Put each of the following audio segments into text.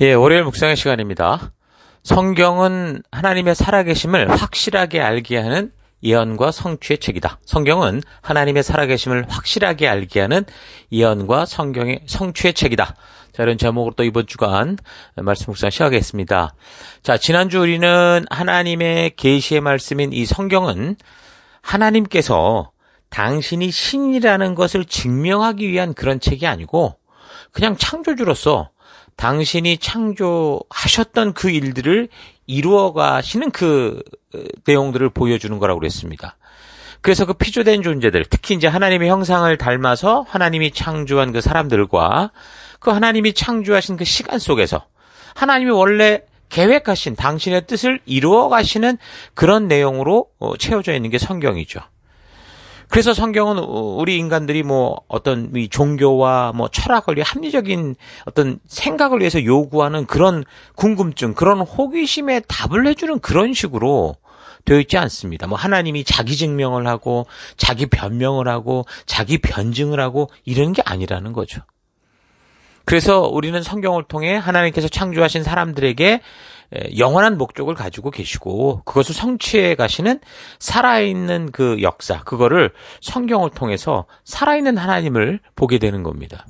예, 월요일 묵상의 시간입니다. 성경은 하나님의 살아계심을 확실하게 알게 하는 예언과 성취의 책이다. 성경은 하나님의 살아계심을 확실하게 알게 하는 예언과 성경의 성취의 책이다. 자, 이런 제목으로 또 이번 주간 말씀 묵상 시작하겠습니다. 자, 지난주 우리는 하나님의 계시의 말씀인 이 성경은 하나님께서 당신이 신이라는 것을 증명하기 위한 그런 책이 아니고 그냥 창조주로서 당신이 창조하셨던 그 일들을 이루어 가시는 그 어, 내용들을 보여주는 거라고 그랬습니다. 그래서 그 피조된 존재들, 특히 이제 하나님의 형상을 닮아서 하나님이 창조한 그 사람들과 그 하나님이 창조하신 그 시간 속에서 하나님이 원래 계획하신 당신의 뜻을 이루어 가시는 그런 내용으로 어, 채워져 있는 게 성경이죠. 그래서 성경은 우리 인간들이 뭐 어떤 이 종교와 뭐 철학을 위해 합리적인 어떤 생각을 위해서 요구하는 그런 궁금증, 그런 호기심에 답을 해주는 그런 식으로 되어 있지 않습니다. 뭐 하나님이 자기 증명을 하고 자기 변명을 하고 자기 변증을 하고 이런 게 아니라는 거죠. 그래서 우리는 성경을 통해 하나님께서 창조하신 사람들에게 영원한 목적을 가지고 계시고 그것을 성취해 가시는 살아있는 그 역사, 그거를 성경을 통해서 살아있는 하나님을 보게 되는 겁니다.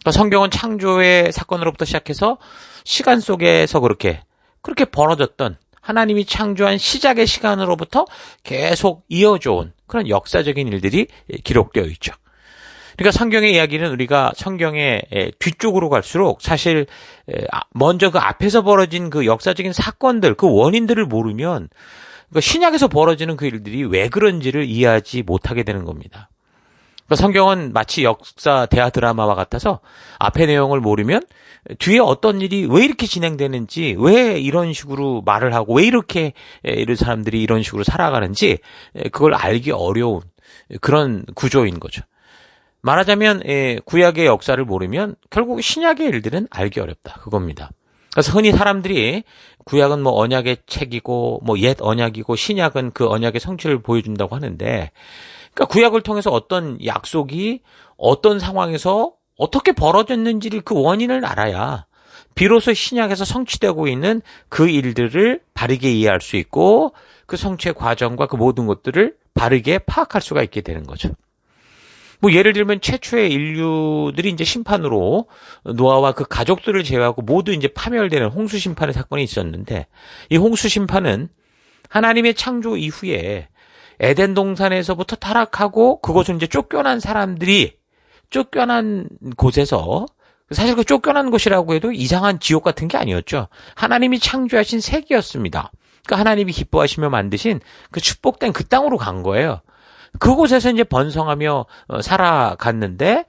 그러니까 성경은 창조의 사건으로부터 시작해서 시간 속에서 그렇게 그렇게 벌어졌던 하나님이 창조한 시작의 시간으로부터 계속 이어져 온 그런 역사적인 일들이 기록되어 있죠. 그러니까 성경의 이야기는 우리가 성경의 뒤쪽으로 갈수록 사실 아, 먼저 그 앞에서 벌어진 그 역사적인 사건들, 그 원인들을 모르면 그러니까 신약에서 벌어지는 그 일들이 왜 그런지를 이해하지 못하게 되는 겁니다. 그러니까 성경은 마치 역사 대화 드라마와 같아서 앞의 내용을 모르면 뒤에 어떤 일이 왜 이렇게 진행되는지, 왜 이런 식으로 말을 하고, 왜 이렇게 이런 사람들이 이런 식으로 살아가는지, 그걸 알기 어려운 그런 구조인 거죠. 말하자면 예, 구약의 역사를 모르면 결국 신약의 일들은 알기 어렵다. 그겁니다. 그래서 흔히 사람들이 구약은 뭐 언약의 책이고 뭐 옛 언약이고 신약은 그 언약의 성취를 보여준다고 하는데 그러니까 구약을 통해서 어떤 약속이 어떤 상황에서 어떻게 벌어졌는지를 그 원인을 알아야 비로소 신약에서 성취되고 있는 그 일들을 바르게 이해할 수 있고 그 성취의 과정과 그 모든 것들을 바르게 파악할 수가 있게 되는 거죠. 뭐 예를 들면 최초의 인류들이 이제 심판으로 노아와 그 가족들을 제외하고 모두 이제 파멸되는 홍수 심판의 사건이 있었는데 이 홍수 심판은 하나님의 창조 이후에 에덴 동산에서부터 타락하고 그곳을 이제 쫓겨난 사람들이 쫓겨난 곳에서 사실 그 쫓겨난 곳이라고 해도 이상한 지옥 같은 게 아니었죠. 하나님이 창조하신 세계였습니다. 그러니까 하나님이 기뻐하시며 만드신 그 축복된 그 땅으로 간 거예요. 그곳에서 이제 번성하며 어, 살아갔는데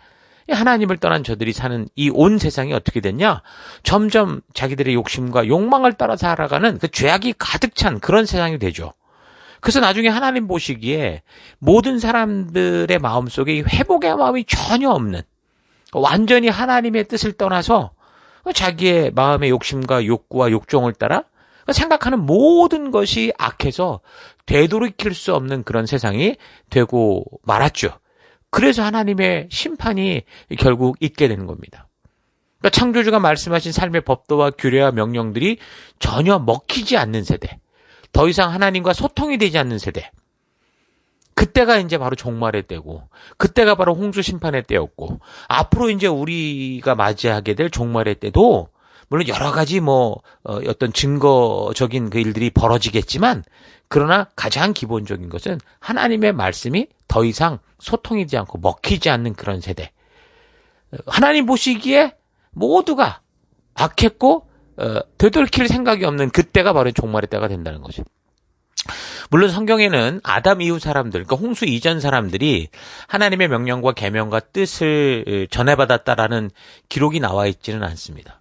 하나님을 떠난 저들이 사는 이 온 세상이 어떻게 됐냐? 점점 자기들의 욕심과 욕망을 따라 살아가는 그 죄악이 가득 찬 그런 세상이 되죠. 그래서 나중에 하나님 보시기에 모든 사람들의 마음 속에 회복의 마음이 전혀 없는 완전히 하나님의 뜻을 떠나서 자기의 마음의 욕심과 욕구와 욕정을 따라 생각하는 모든 것이 악해서 되돌이킬 수 없는 그런 세상이 되고 말았죠. 그래서 하나님의 심판이 결국 있게 되는 겁니다. 그러니까 창조주가 말씀하신 삶의 법도와 규례와 명령들이 전혀 먹히지 않는 세대. 더 이상 하나님과 소통이 되지 않는 세대. 그때가 이제 바로 종말의 때고, 그때가 바로 홍수 심판의 때였고, 앞으로 이제 우리가 맞이하게 될 종말의 때도 물론 여러 가지 뭐 어, 어떤 증거적인 그 일들이 벌어지겠지만 그러나 가장 기본적인 것은 하나님의 말씀이 더 이상 소통이 되지 않고 먹히지 않는 그런 세대. 하나님 보시기에 모두가 악했고 어, 되돌킬 생각이 없는 그때가 바로 종말의 때가 된다는 거죠. 물론 성경에는 아담 이후 사람들, 그러니까 홍수 이전 사람들이 하나님의 명령과 계명과 뜻을 전해받았다라는 기록이 나와 있지는 않습니다.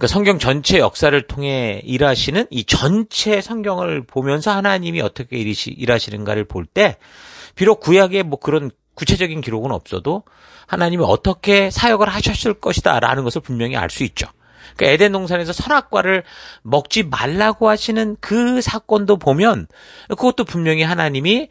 그러니까 성경 전체 역사를 통해 일하시는 이 전체 성경을 보면서 하나님이 어떻게 일이시, 일하시는가를 볼 때 비록 구약에 뭐 그런 구체적인 기록은 없어도 하나님이 어떻게 사역을 하셨을 것이다라는 것을 분명히 알 수 있죠. 그러니까 에덴 동산에서 선악과를 먹지 말라고 하시는 그 사건도 보면 그것도 분명히 하나님이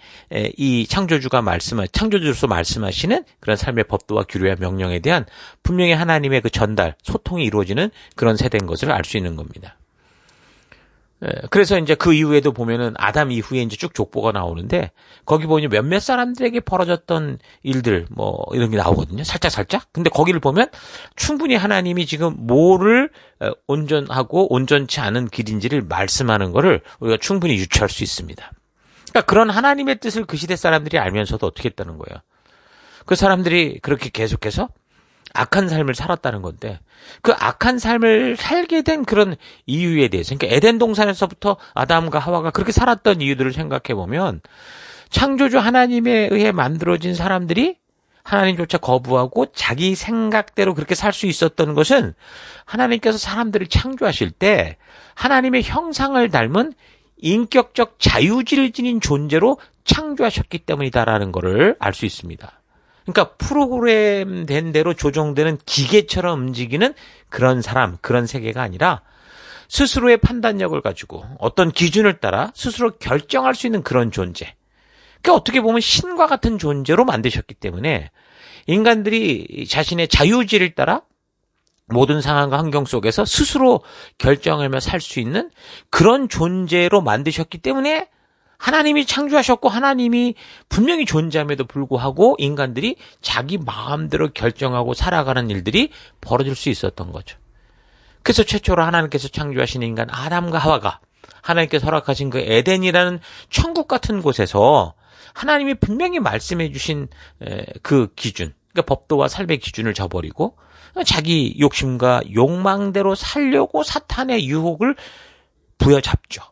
이 창조주가 말씀하 창조주로서 말씀하시는 그런 삶의 법도와 규례와 명령에 대한 분명히 하나님의 그 전달 소통이 이루어지는 그런 세대인 것을 알 수 있는 겁니다. 예, 그래서 이제 그 이후에도 보면은 아담 이후에 이제 쭉 족보가 나오는데 거기 보니 몇몇 사람들에게 벌어졌던 일들 뭐 이런 게 나오거든요. 살짝 살짝. 근데 거기를 보면 충분히 하나님이 지금 뭐를 어, 온전하고 온전치 않은 길인지를 말씀하는 거를 우리가 충분히 유추할 수 있습니다. 그러니까 그런 하나님의 뜻을 그 시대 사람들이 알면서도 어떻게 했다는 거예요. 그 사람들이 그렇게 계속해서 악한 삶을 살았다는 건데 그 악한 삶을 살게 된 그런 이유에 대해서 그러니까 에덴 동산에서부터 아담과 하와가 그렇게 살았던 이유들을 생각해 보면 창조주 하나님에 의해 만들어진 사람들이 하나님조차 거부하고 자기 생각대로 그렇게 살 수 있었던 것은 하나님께서 사람들을 창조하실 때 하나님의 형상을 닮은 인격적 자유지를 지닌 존재로 창조하셨기 때문이다라는 것을 알 수 있습니다. 그러니까 프로그램 된 대로 조정되는 기계처럼 움직이는 그런 사람, 그런 세계가 아니라 스스로의 판단력을 가지고 어떤 기준을 따라 스스로 결정할 수 있는 그런 존재. 그러니까 어떻게 보면 신과 같은 존재로 만드셨기 때문에 인간들이 자신의 자유지를 따라 모든 상황과 환경 속에서 스스로 결정하며 살 수 있는 그런 존재로 만드셨기 때문에 하나님이 창조하셨고 하나님이 분명히 존재함에도 불구하고 인간들이 자기 마음대로 결정하고 살아가는 일들이 벌어질 수 있었던 거죠. 그래서 최초로 하나님께서 창조하신 인간 아담과 하와가 하나님께서 허락하신 그 에덴이라는 천국 같은 곳에서 하나님이 분명히 말씀해 주신 그 기준, 그러니까 법도와 삶의 기준을 저버리고 자기 욕심과 욕망대로 살려고 사탄의 유혹을 부여잡죠.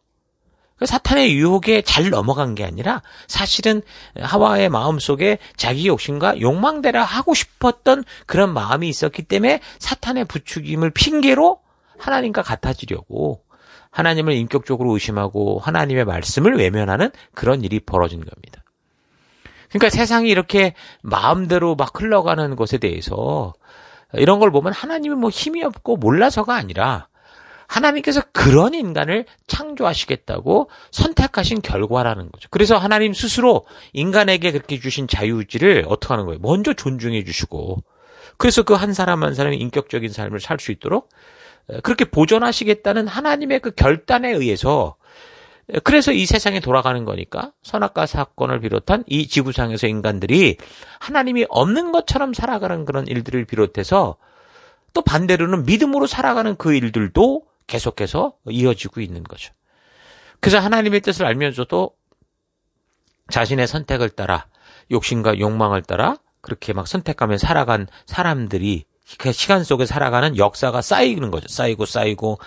그 사탄의 유혹에 잘 넘어간 게 아니라 사실은 하와의 마음 속에 자기 욕심과 욕망대로 하고 싶었던 그런 마음이 있었기 때문에 사탄의 부추김을 핑계로 하나님과 같아지려고 하나님을 인격적으로 의심하고 하나님의 말씀을 외면하는 그런 일이 벌어진 겁니다. 그러니까 세상이 이렇게 마음대로 막 흘러가는 것에 대해서 이런 걸 보면 하나님이 뭐 힘이 없고 몰라서가 아니라 하나님께서 그런 인간을 창조하시겠다고 선택하신 결과라는 거죠. 그래서 하나님 스스로 인간에게 그렇게 주신 자유의지를 어떻게 하는 거예요? 먼저 존중해 주시고 그래서 그 한 사람 한 사람이 인격적인 삶을 살 수 있도록 그렇게 보존하시겠다는 하나님의 그 결단에 의해서 그래서 이 세상에 돌아가는 거니까 선악과 사건을 비롯한 이 지구상에서 인간들이 하나님이 없는 것처럼 살아가는 그런 일들을 비롯해서 또 반대로는 믿음으로 살아가는 그 일들도 계속해서 이어지고 있는 거죠. 그래서 하나님의 뜻을 알면서도 자신의 선택을 따라 욕심과 욕망을 따라 그렇게 막 선택하며 살아간 사람들이 그 시간 속에 살아가는 역사가 쌓이는 거죠. 쌓이고 쌓이고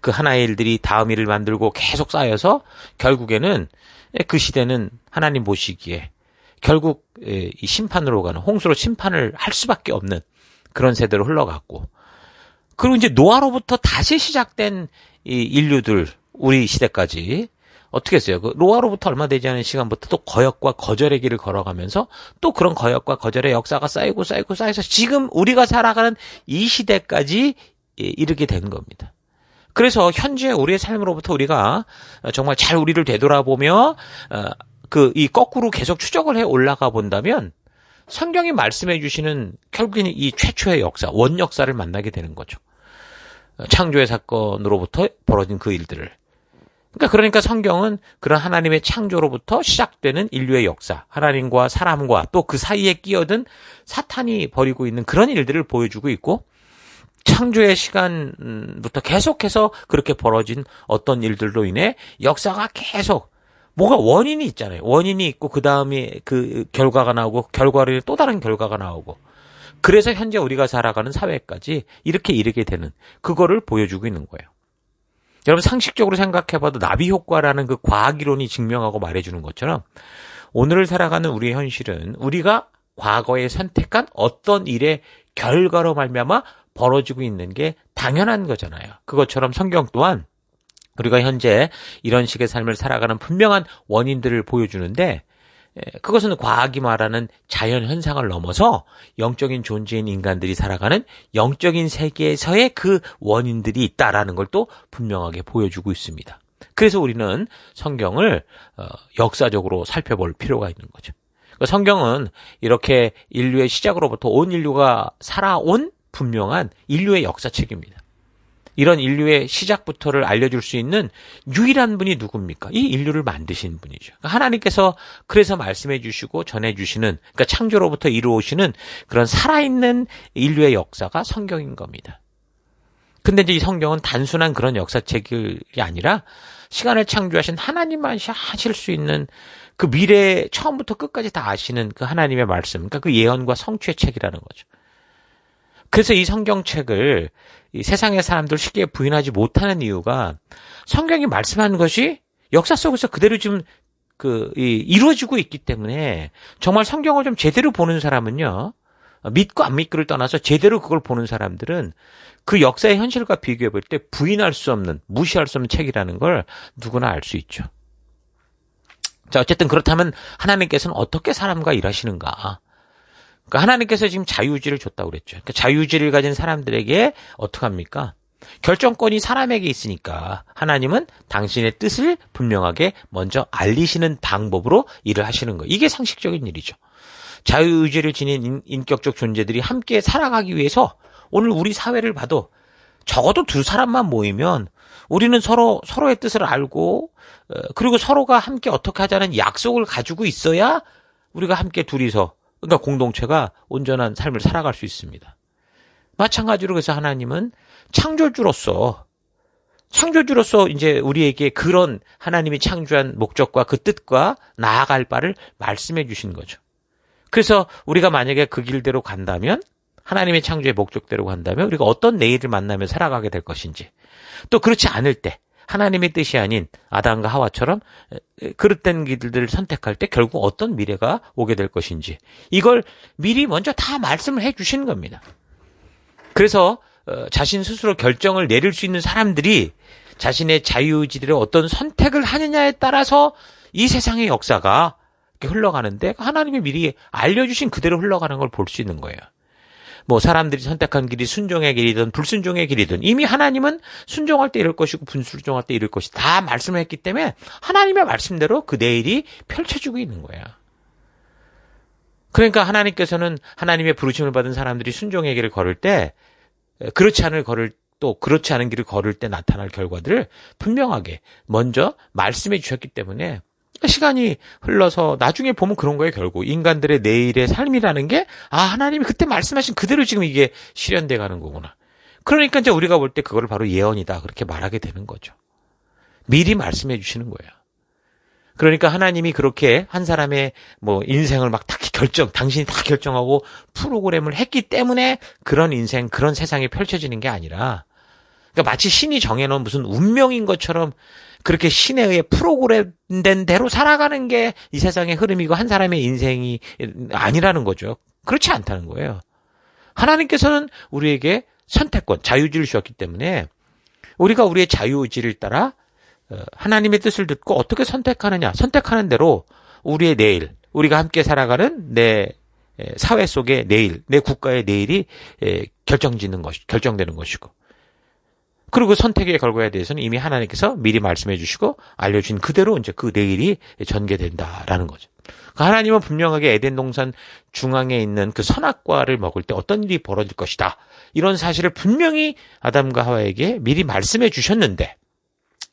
그 하나의 일들이 다음 일을 만들고 계속 쌓여서 결국에는 그 시대는 하나님 보시기에 결국 이 심판으로 가는 홍수로 심판을 할 수밖에 없는 그런 세대로 흘러갔고 그리고 이제 노아로부터 다시 시작된 이 인류들 우리 시대까지 어떻게 했어요? 그 노아로부터 얼마 되지 않은 시간부터 또 거역과 거절의 길을 걸어가면서 또 그런 거역과 거절의 역사가 쌓이고 쌓이고 쌓여서 지금 우리가 살아가는 이 시대까지 이르게 된 겁니다. 그래서 현재 우리의 삶으로부터 우리가 정말 잘 우리를 되돌아보며 어, 그이 거꾸로 계속 추적을 해 올라가 본다면 성경이 말씀해 주시는 결국에는 이 최초의 역사, 원 역사를 만나게 되는 거죠. 창조의 사건으로부터 벌어진 그 일들을. 그러니까 그러니까 성경은 그런 하나님의 창조로부터 시작되는 인류의 역사, 하나님과 사람과 또 그 사이에 끼어든 사탄이 벌이고 있는 그런 일들을 보여주고 있고 창조의 시간부터 계속해서 그렇게 벌어진 어떤 일들로 인해 역사가 계속 뭐가 원인이 있잖아요. 원인이 있고 그 다음에 그 결과가 나오고 결과를 또 다른 결과가 나오고 그래서 현재 우리가 살아가는 사회까지 이렇게 이르게 되는 그거를 보여주고 있는 거예요. 여러분 상식적으로 생각해봐도 나비 효과라는 그 과학 이론이 증명하고 말해주는 것처럼 오늘을 살아가는 우리의 현실은 우리가 과거에 선택한 어떤 일의 결과로 말미암아 벌어지고 있는 게 당연한 거잖아요. 그것처럼 성경 또한 우리가 현재 이런 식의 삶을 살아가는 분명한 원인들을 보여주는데 에, 그것은 과학이 말하는 자연 현상을 넘어서 영적인 존재인 인간들이 살아가는 영적인 세계에서의 그 원인들이 있다라는 걸 또 분명하게 보여주고 있습니다. 그래서 우리는 성경을 어, 역사적으로 살펴볼 필요가 있는 거죠. 그러니까 성경은 이렇게 인류의 시작으로부터 온 인류가 살아온 분명한 인류의 역사책입니다. 이런 인류의 시작부터를 알려줄 수 있는 유일한 분이 누굽니까? 이 인류를 만드신 분이죠. 그러니까 하나님께서 그래서 말씀해 주시고 전해 주시는, 그러니까 창조로부터 이루어오시는 그런 살아있는 인류의 역사가 성경인 겁니다. 근데 이제 이 성경은 단순한 그런 역사책이 아니라 시간을 창조하신 하나님만 하실 수 있는 그 미래 처음부터 끝까지 다 아시는 그 하나님의 말씀, 그러니까 그 예언과 성취의 책이라는 거죠. 그래서 이 성경책을 이 세상의 사람들 쉽게 부인하지 못하는 이유가 성경이 말씀하는 것이 역사 속에서 그대로 지금 그, 이, 이루어지고 있기 때문에 정말 성경을 좀 제대로 보는 사람은요, 믿고 안 믿고를 떠나서 제대로 그걸 보는 사람들은 그 역사의 현실과 비교해 볼 때 부인할 수 없는, 무시할 수 없는 책이라는 걸 누구나 알 수 있죠. 자, 어쨌든 그렇다면 하나님께서는 어떻게 사람과 일하시는가? 그러니까 하나님께서 지금 자유의지를 줬다고 그랬죠. 그러니까 자유의지를 가진 사람들에게 어떻게 합니까? 결정권이 사람에게 있으니까 하나님은 당신의 뜻을 분명하게 먼저 알리시는 방법으로 일을 하시는 거예요. 이게 상식적인 일이죠. 자유의지를 지닌 인격적 존재들이 함께 살아가기 위해서 오늘 우리 사회를 봐도 적어도 두 사람만 모이면 우리는 서로 서로의 뜻을 알고 어, 그리고 서로가 함께 어떻게 하자는 약속을 가지고 있어야 우리가 함께 둘이서 그러니까 공동체가 온전한 삶을 살아갈 수 있습니다. 마찬가지로 그래서 하나님은 창조주로서 창조주로서 이제 우리에게 그런 하나님이 창조한 목적과 그 뜻과 나아갈 바를 말씀해 주신 거죠. 그래서 우리가 만약에 그 길대로 간다면 하나님의 창조의 목적대로 간다면 우리가 어떤 내일을 만나며 살아가게 될 것인지 또 그렇지 않을 때 하나님의 뜻이 아닌 아담과 하와처럼 그릇된 길들을 선택할 때 결국 어떤 미래가 오게 될 것인지 이걸 미리 먼저 다 말씀을 해 주시는 겁니다. 그래서 어, 자신 스스로 결정을 내릴 수 있는 사람들이 자신의 자유의지대로 어떤 선택을 하느냐에 따라서 이 세상의 역사가 흘러가는데 하나님이 미리 알려주신 그대로 흘러가는 걸 볼 수 있는 거예요. 뭐 사람들이 선택한 길이 순종의 길이든 불순종의 길이든 이미 하나님은 순종할 때 이럴 것이고 불순종할 때 이럴 것이 다 말씀을 했기 때문에 하나님의 말씀대로 그 내일이 펼쳐지고 있는 거야. 그러니까 하나님께서는 하나님의 부르심을 받은 사람들이 순종의 길을 걸을 때 그렇지 않을 걸을 또 그렇지 않은 길을 걸을 때 나타날 결과들을 분명하게 먼저 말씀해 주셨기 때문에 시간이 흘러서 나중에 보면 그런 거예요, 결국. 인간들의 내일의 삶이라는 게, 아, 하나님이 그때 말씀하신 그대로 지금 이게 실현돼 가는 거구나. 그러니까 이제 우리가 볼 때 그거를 바로 예언이다. 그렇게 말하게 되는 거죠. 미리 말씀해 주시는 거예요. 그러니까 하나님이 그렇게 한 사람의 뭐 인생을 막 딱 결정, 당신이 다 결정하고 프로그램을 했기 때문에 그런 인생, 그런 세상이 펼쳐지는 게 아니라, 그러니까 마치 신이 정해놓은 무슨 운명인 것처럼 그렇게 신에 의해 프로그램된 대로 살아가는 게 이 세상의 흐름이고 한 사람의 인생이 아니라는 거죠. 그렇지 않다는 거예요. 하나님께서는 우리에게 선택권, 자유의지를 주셨기 때문에 우리가 우리의 자유의지를 따라 어, 하나님의 뜻을 듣고 어떻게 선택하느냐, 선택하는 대로 우리의 내일, 우리가 함께 살아가는 내 사회 속의 내일, 내 국가의 내일이 결정짓는 것, 결정되는 것이고, 그리고 선택의 결과에 대해서는 이미 하나님께서 미리 말씀해 주시고 알려준 그대로 이제 그 내일이 전개된다라는 거죠. 그 하나님은 분명하게 에덴 동산 중앙에 있는 그 선악과를 먹을 때 어떤 일이 벌어질 것이다. 이런 사실을 분명히 아담과 하와에게 미리 말씀해 주셨는데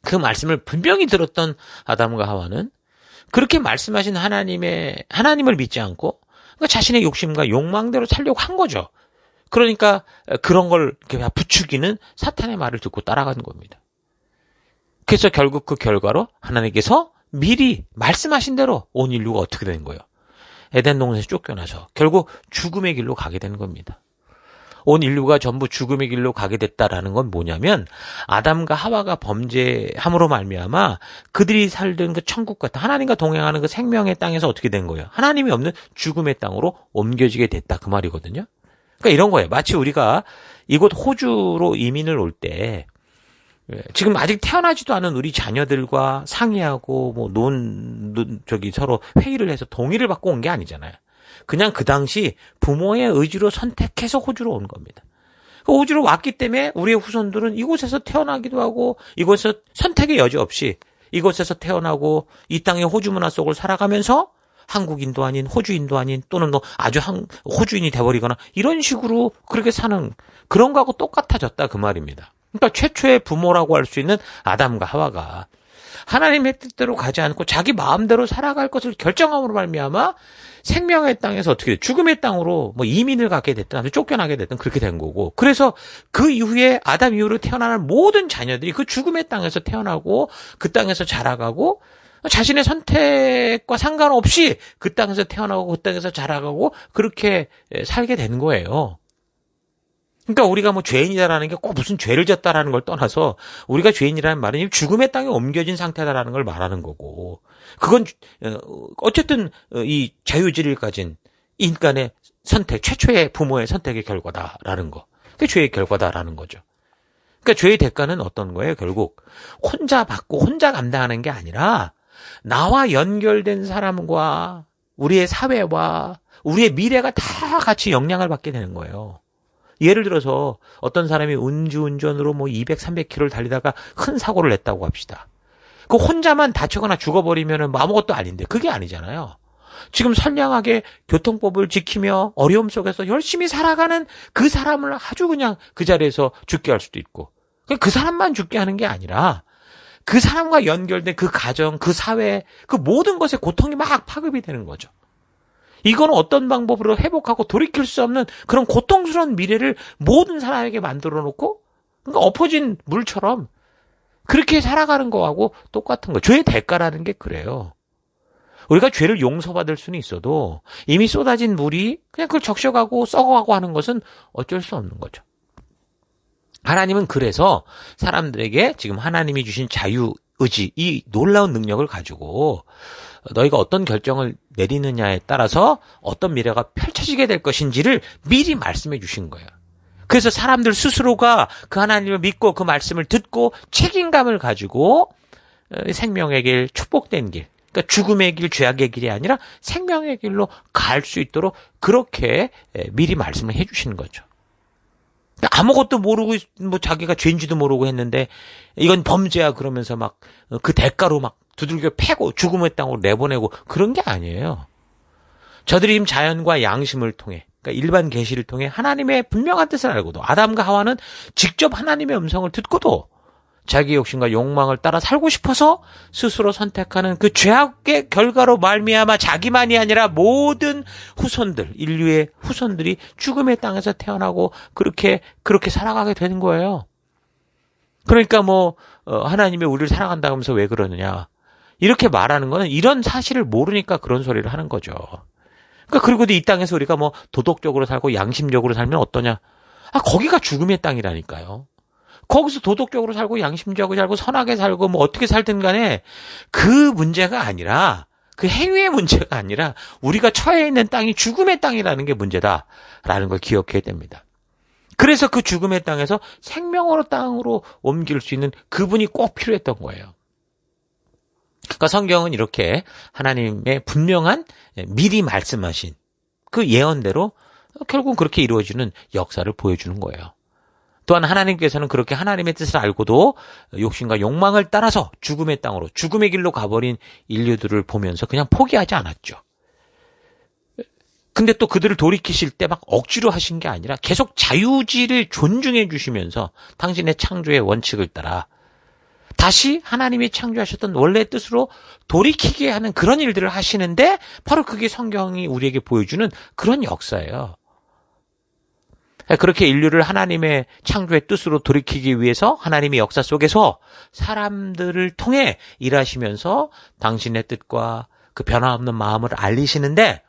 그 말씀을 분명히 들었던 아담과 하와는 그렇게 말씀하신 하나님의 하나님을 믿지 않고 그러니까 자신의 욕심과 욕망대로 살려고 한 거죠. 그러니까 그런 걸 부추기는 사탄의 말을 듣고 따라가는 겁니다. 그래서 결국 그 결과로 하나님께서 미리 말씀하신 대로 온 인류가 어떻게 된 거예요? 에덴 동산에서 쫓겨나서 결국 죽음의 길로 가게 되는 겁니다. 온 인류가 전부 죽음의 길로 가게 됐다라는 건 뭐냐면 아담과 하와가 범죄함으로 말미암아 그들이 살던 그 천국 같은 하나님과 동행하는 그 생명의 땅에서 어떻게 된 거예요? 하나님이 없는 죽음의 땅으로 옮겨지게 됐다 그 말이거든요. 그러니까 이런 거예요. 마치 우리가 이곳 호주로 이민을 올때 예, 지금 아직 태어나지도 않은 우리 자녀들과 상의하고 뭐 논, 논 저기 서로 회의를 해서 동의를 받고 온 게 아니잖아요. 그냥 그 당시 부모의 의지로 선택해서 호주로 온 겁니다. 그 호주로 왔기 때문에 우리의 후손들은 이곳에서 태어나기도 하고 이곳에서 선택의 여지 없이 이곳에서 태어나고 이 땅의 호주 문화 속을 살아가면서 한국인도 아닌 호주인도 아닌 또는 뭐 아주 한, 호주인이 돼버리거나 이런 식으로 그렇게 사는 그런 거하고 똑같아졌다 그 말입니다. 그러니까 최초의 부모라고 할 수 있는 아담과 하와가 하나님의 뜻대로 가지 않고 자기 마음대로 살아갈 것을 결정함으로 말미암아 생명의 땅에서 어떻게 돼? 죽음의 땅으로 뭐 이민을 가게 됐든 아주 쫓겨나게 됐든 그렇게 된 거고 그래서 그 이후에 아담 이후로 태어나는 모든 자녀들이 그 죽음의 땅에서 태어나고 그 땅에서 자라가고 자신의 선택과 상관없이 그 땅에서 태어나고 그 땅에서 자라가고 그렇게 살게 된 거예요. 그러니까 우리가 뭐 죄인이다라는 게 꼭 무슨 죄를 졌다라는 걸 떠나서 우리가 죄인이라는 말은 죽음의 땅에 옮겨진 상태다라는 걸 말하는 거고 그건 어, 어쨌든 어, 이 자유지를 가진 인간의 선택 최초의 부모의 선택의 결과다라는 거. 그게 죄의 결과다라는 거죠. 그러니까 죄의 대가는 어떤 거예요? 결국 혼자 받고 혼자 감당하는 게 아니라 나와 연결된 사람과 우리의 사회와 우리의 미래가 다 같이 영향을 받게 되는 거예요. 예를 들어서 어떤 사람이 운주운전으로 뭐 200, 300km를 달리다가 큰 사고를 냈다고 합시다. 그 혼자만 다치거나 죽어버리면 뭐 아무것도 아닌데 그게 아니잖아요. 지금 선량하게 교통법을 지키며 어려움 속에서 열심히 살아가는 그 사람을 아주 그냥 그 자리에서 죽게 할 수도 있고 그 사람만 죽게 하는 게 아니라 그 사람과 연결된 그 가정, 그 사회, 그 모든 것에 고통이 막 파급이 되는 거죠. 이거는 어떤 방법으로 회복하고 돌이킬 수 없는 그런 고통스러운 미래를 모든 사람에게 만들어 놓고 그러니까 엎어진 물처럼 그렇게 살아가는 거하고 똑같은 거. 죄의 대가라는 게 그래요. 우리가 죄를 용서받을 수는 있어도 이미 쏟아진 물이 그냥 그걸 적셔가고 썩어가고 하는 것은 어쩔 수 없는 거죠. 하나님은 그래서 사람들에게 지금 하나님이 주신 자유 의지, 이 놀라운 능력을 가지고 너희가 어떤 결정을 내리느냐에 따라서 어떤 미래가 펼쳐지게 될 것인지를 미리 말씀해 주신 거예요. 그래서 사람들 스스로가 그 하나님을 믿고 그 말씀을 듣고 책임감을 가지고 어, 생명의 길, 축복된 길, 그러니까 죽음의 길, 죄악의 길이 아니라 생명의 길로 갈 수 있도록 그렇게 미리 말씀을 해 주시는 거죠. 아무것도 모르고 뭐 자기가 죄인지도 모르고 했는데 이건 범죄야 그러면서 막 그 대가로 막 두들겨 패고 죽음의 땅으로 내보내고 그런 게 아니에요. 저들이 지금 자연과 양심을 통해 그러니까 일반 계시를 통해 하나님의 분명한 뜻을 알고도 아담과 하와는 직접 하나님의 음성을 듣고도 자기 욕심과 욕망을 따라 살고 싶어서 스스로 선택하는 그 죄악의 결과로 말미암아 자기만이 아니라 모든 후손들 인류의 후손들이 죽음의 땅에서 태어나고 그렇게 그렇게 살아가게 되는 거예요. 그러니까 뭐 어, 하나님이 우리를 사랑한다 하면서 왜 그러느냐 이렇게 말하는 거는 이런 사실을 모르니까 그런 소리를 하는 거죠. 그러니까 그리고도 이 땅에서 우리가 뭐 도덕적으로 살고 양심적으로 살면 어떠냐? 아 거기가 죽음의 땅이라니까요. 거기서 도덕적으로 살고 양심적으로 살고 선하게 살고 뭐 어떻게 살든 간에 그 문제가 아니라 그 행위의 문제가 아니라 우리가 처해 있는 땅이 죽음의 땅이라는 게 문제다라는 걸 기억해야 됩니다. 그래서 그 죽음의 땅에서 생명으로 땅으로 옮길 수 있는 그분이 꼭 필요했던 거예요. 그러니까 성경은 이렇게 하나님의 분명한 미리 말씀하신 그 예언대로 결국 그렇게 이루어지는 역사를 보여주는 거예요. 또한 하나님께서는 그렇게 하나님의 뜻을 알고도 욕심과 욕망을 따라서 죽음의 땅으로 죽음의 길로 가버린 인류들을 보면서 그냥 포기하지 않았죠. 근데 또 그들을 돌이키실 때 막 억지로 하신 게 아니라 계속 자유지를 존중해 주시면서 당신의 창조의 원칙을 따라 다시 하나님이 창조하셨던 원래 뜻으로 돌이키게 하는 그런 일들을 하시는데 바로 그게 성경이 우리에게 보여주는 그런 역사예요. 그렇게 인류를 하나님의 창조의 뜻으로 돌이키기 위해서 하나님의 역사 속에서 사람들을 통해 일하시면서 당신의 뜻과 그 변화없는 마음을 알리시는데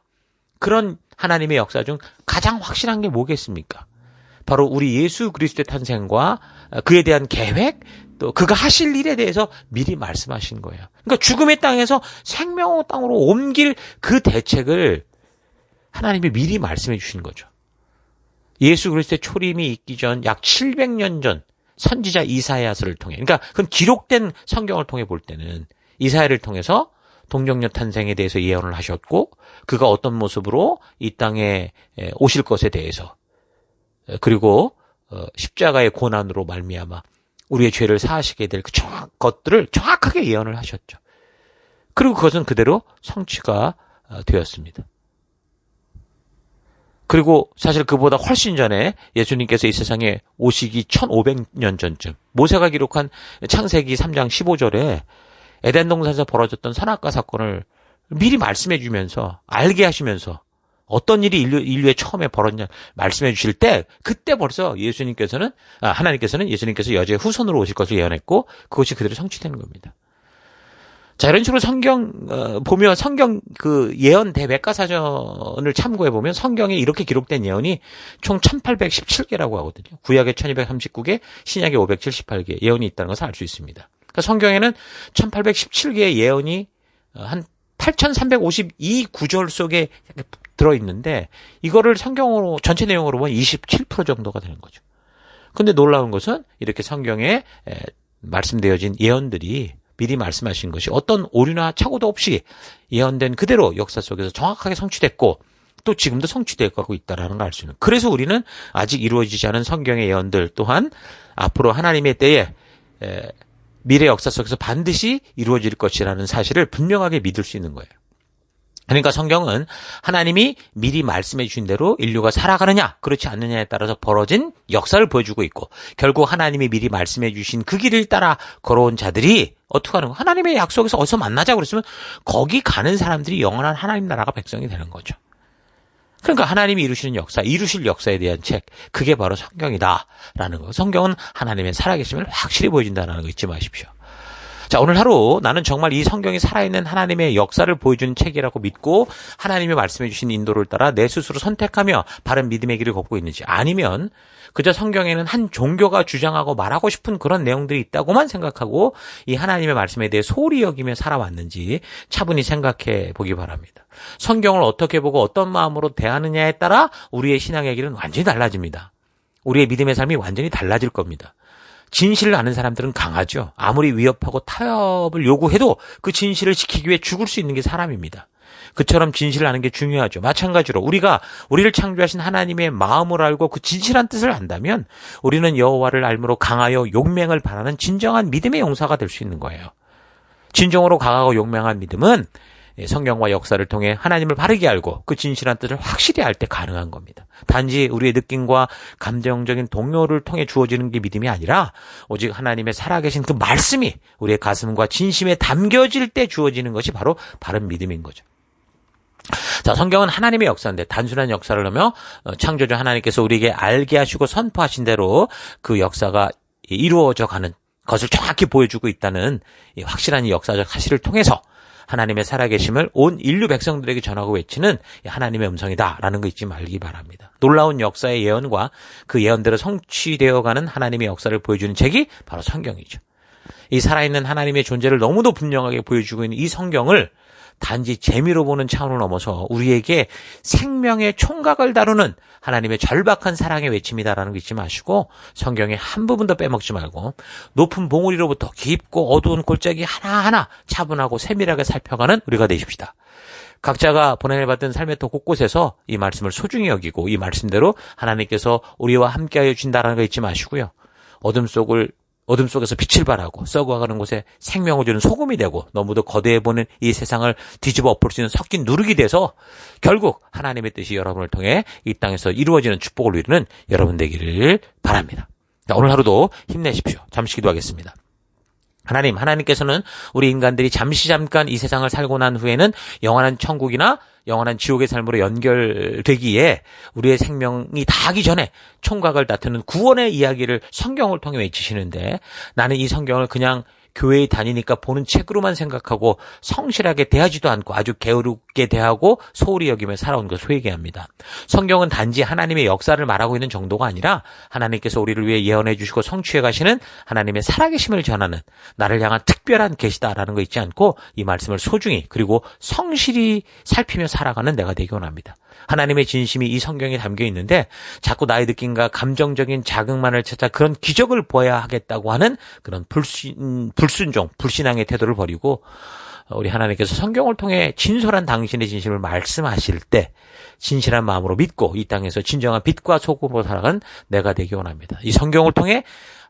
그런 하나님의 역사 중 가장 확실한 게 뭐겠습니까? 바로 우리 예수 그리스도의 탄생과 그에 대한 계획, 또 그가 하실 일에 대해서 미리 말씀하신 거예요. 그러니까 죽음의 땅에서 생명의 땅으로 옮길 그 대책을 하나님이 미리 말씀해 주신 거죠. 예수 그리스도의 초림이 있기 전 약 700년 전 선지자 이사야서를 통해 그러니까 그건 기록된 성경을 통해 볼 때는 이사야를 통해서 동정녀 탄생에 대해서 예언을 하셨고 그가 어떤 모습으로 이 땅에 오실 것에 대해서 그리고 어, 십자가의 고난으로 말미암아 우리의 죄를 사하시게 될그 것들을 정확하게 예언을 하셨죠. 그리고 그것은 그대로 성취가 어, 되었습니다. 그리고 사실 그보다 훨씬 전에 예수님께서 이 세상에 오시기 1500년 전쯤 모세가 기록한 창세기 3장 15절에 에덴 동산에서 벌어졌던 선악과 사건을 미리 말씀해 주면서 알게 하시면서 어떤 일이 인류, 인류 에 처음에 벌었냐 말씀해 주실 때 그때 벌써 예수님께서는 아, 하나님께서는 예수님께서 여자의 후손으로 오실 것을 예언했고 그것이 그대로 성취되는 겁니다. 자 이런 식으로 성경 어, 보면 성경 그 예언 대백과 사전을 참고해 보면 성경에 이렇게 기록된 예언이 총 1817개라고 하거든요. 구약에 1239개, 신약에 578개 예언이 있다는 것을 알 수 있습니다. 그러니까 성경에는 1817개의 예언이 어, 한8352 구절 속에 들어있는데 이거를 성경으로 전체 내용으로 보면 27% 정도가 되는 거죠. 근데 놀라운 것은 이렇게 성경에 말씀되어진 예언들이 미리 말씀하신 것이 어떤 오류나 착오도 없이 예언된 그대로 역사 속에서 정확하게 성취됐고 또 지금도 성취되고 있다라는 걸 알 수 있는. 그래서 우리는 아직 이루어지지 않은 성경의 예언들 또한 앞으로 하나님의 때에 미래 역사 속에서 반드시 이루어질 것이라는 사실을 분명하게 믿을 수 있는 거예요. 그러니까 성경은 하나님이 미리 말씀해 주신 대로 인류가 살아가느냐, 그렇지 않느냐에 따라서 벌어진 역사를 보여주고 있고, 결국 하나님이 미리 말씀해 주신 그 길을 따라 걸어온 자들이 어떻게 하는 거? 하나님의 약속에서 어디서 만나자 그랬으면 거기 가는 사람들이 영원한 하나님 나라가 백성이 되는 거죠. 그러니까 하나님이 이루시는 역사, 이루실 역사에 대한 책, 그게 바로 성경이다라는 거. 성경은 하나님의 살아계심을 확실히 보여준다는 거 잊지 마십시오. 자, 오늘 하루 나는 정말 이 성경이 살아있는 하나님의 역사를 보여주는 책이라고 믿고 하나님이 말씀해 주신 인도를 따라 내 스스로 선택하며 바른 믿음의 길을 걷고 있는지 아니면 그저 성경에는 한 종교가 주장하고 말하고 싶은 그런 내용들이 있다고만 생각하고 이 하나님의 말씀에 대해 소홀히 여기며 살아왔는지 차분히 생각해 보기 바랍니다. 성경을 어떻게 보고 어떤 마음으로 대하느냐에 따라 우리의 신앙의 길은 완전히 달라집니다. 우리의 믿음의 삶이 완전히 달라질 겁니다. 진실을 아는 사람들은 강하죠. 아무리 위협하고 타협을 요구해도 그 진실을 지키기 위해 죽을 수 있는 게 사람입니다. 그처럼 진실을 아는 게 중요하죠. 마찬가지로 우리가 우리를 창조하신 하나님의 마음을 알고 그 진실한 뜻을 안다면 우리는 여호와를 알므로 강하여 용맹을 바라는 진정한 믿음의 용사가 될 수 있는 거예요. 진정으로 강하고 용맹한 믿음은 예, 성경과 역사를 통해 하나님을 바르게 알고 그 진실한 뜻을 확실히 알 때 가능한 겁니다. 단지 우리의 느낌과 감정적인 동요를 통해 주어지는 게 믿음이 아니라 오직 하나님의 살아계신 그 말씀이 우리의 가슴과 진심에 담겨질 때 주어지는 것이 바로 바른 믿음인 거죠. 자, 성경은 하나님의 역사인데 단순한 역사를 하며 어, 창조주 하나님께서 우리에게 알게 하시고 선포하신 대로 그 역사가 이루어져 가는 것을 정확히 보여주고 있다는 확실한 이 역사적 사실을 통해서 하나님의 살아계심을 온 인류 백성들에게 전하고 외치는 하나님의 음성이다라는 거 잊지 말기 바랍니다. 놀라운 역사의 예언과 그 예언대로 성취되어가는 하나님의 역사를 보여주는 책이 바로 성경이죠. 이 살아있는 하나님의 존재를 너무도 분명하게 보여주고 있는 이 성경을 단지 재미로 보는 차원을 넘어서 우리에게 생명의 총각을 다루는 하나님의 절박한 사랑의 외침이다라는 거 잊지 마시고 성경의 한 부분도 빼먹지 말고 높은 봉우리로부터 깊고 어두운 골짜기 하나하나 차분하고 세밀하게 살펴가는 우리가 되십시다. 각자가 보내받은 삶의 터 곳곳에서 이 말씀을 소중히 여기고 이 말씀대로 하나님께서 우리와 함께하여 준다라는 거 잊지 마시고요. 어둠 속을 어둠 속에서 빛을 발하고 썩어가는 곳에 생명을 주는 소금이 되고 너무도 거대해 보는 이 세상을 뒤집어 엎을 수 있는 섞인 누룩이 돼서 결국 하나님의 뜻이 여러분을 통해 이 땅에서 이루어지는 축복을 누리는 여러분 되기를 바랍니다. 자, 오늘 하루도 힘내십시오. 잠시 기도하겠습니다. 하나님, 하나님께서는 우리 인간들이 잠시 잠깐 이 세상을 살고 난 후에는 영원한 천국이나 영원한 지옥의 삶으로 연결되기에 우리의 생명이 다하기 전에 총각을 다투는 구원의 이야기를 성경을 통해 외치시는데 나는 이 성경을 그냥 교회에 다니니까 보는 책으로만 생각하고 성실하게 대하지도 않고 아주 게으르게 대하고 소홀히 여기며 살아온 것을 회개합니다. 성경은 단지 하나님의 역사를 말하고 있는 정도가 아니라 하나님께서 우리를 위해 예언해 주시고 성취해 가시는 하나님의 살아계심을 전하는 나를 향한 특별한 계시다라는 거 있지 않고 이 말씀을 소중히 그리고 성실히 살피며 살아가는 내가 되기 원합니다. 하나님의 진심이 이 성경에 담겨 있는데 자꾸 나의 느낌과 감정적인 자극만을 찾아 그런 기적을 보아야 하겠다고 하는 그런 불신, 불순종, 불신앙의 태도를 버리고 우리 하나님께서 성경을 통해 진솔한 당신의 진심을 말씀하실 때 진실한 마음으로 믿고 이 땅에서 진정한 빛과 소금으로 살아간 내가 되기 원합니다. 이 성경을 통해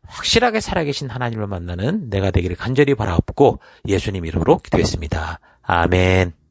확실하게 살아계신 하나님을 만나는 내가 되기를 간절히 바라옵고 예수님 이름으로 기도했습니다. 아멘.